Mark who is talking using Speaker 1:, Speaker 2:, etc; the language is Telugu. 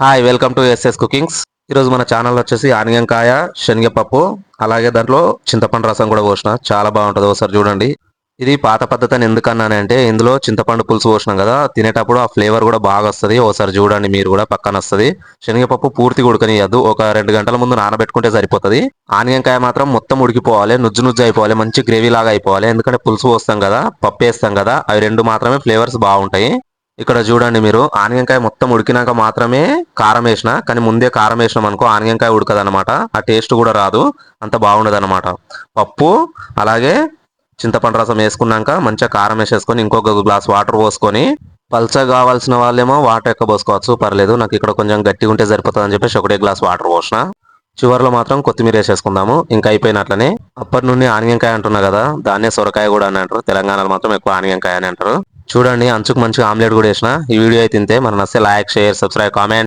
Speaker 1: Hi welcome to SS cookings ఈరోజు మన ఛానల్ వచ్చేసి ఆనియంకాయ శనగపప్పు అలాగే దాంట్లో చింతపండు రసం కూడా పోసిన. చాలా బాగుంటుంది ఒకసారి చూడండి. ఇది పాత పద్ధతి అని ఎందుకన్నానంటే ఇందులో చింతపండు పులుసు పోసినాం కదా తినేటప్పుడు ఆ ఫ్లేవర్ కూడా బాగా వస్తుంది. ఒకసారి చూడండి మీరు కూడా పక్కన వస్తుంది. శనగపప్పు పూర్తి ఉడకనియద్దు. ఒక రెండు గంటల ముందు నానబెట్టుకుంటే సరిపోతుంది. ఆనియంకాయ మాత్రం మొత్తం ఉడికిపోవాలి నుజ్జు నుజ్జు అయిపోవాలి మంచి గ్రేవీ లాగా అయిపోవాలి. ఎందుకంటే పులుసు పోస్తాం కదా పప్పు వేస్తాం కదా అవి రెండు మాత్రమే ఫ్లేవర్స్ బాగుంటాయి. ఇక్కడ చూడండి మీరు ఆనియంకాయ మొత్తం ఉడికినాక మాత్రమే కారం వేసిన కానీ ముందే కారం వేసినాం అనుకో ఆనియంకాయ ఉడకదనమాట ఆ టేస్ట్ కూడా రాదు అంత బాగుండదు అనమాట పప్పు అలాగే చింతపండు రసం వేసుకున్నాక మంచిగా కారం వేసేసుకొని ఇంకొక గ్లాస్ వాటర్ పోసుకొని పల్చగా కావాల్సిన వాళ్ళేమో వాటర్ ఎక్కువ పోసుకోవచ్చు పర్లేదు నాకు ఇక్కడ కొంచెం గట్టిగా ఉంటే సరిపోతుంది అని చెప్పేసి ఒకటే గ్లాస్ వాటర్ పోసిన. చివరిలో మాత్రం కొత్తిమీర వేసేసుకుందాము. ఇంకా అయిపోయినట్లనే అప్పటి నుండి ఆనియంకాయ అంటున్నా కదా దాన్నే సొరకాయ కూడా అని అంటారు. తెలంగాణలో మాత్రం ఎక్కువ ఆనియంకాయ అని అంటారు. చూడండి అంచుకు మంచిగా ఆమ్లెట్ కూడా వేసిన. ఈ వీడియో అయితే తింటే మనం నచ్చే లైక్ షేర్ సబ్స్క్రైబ్ కామెంట్.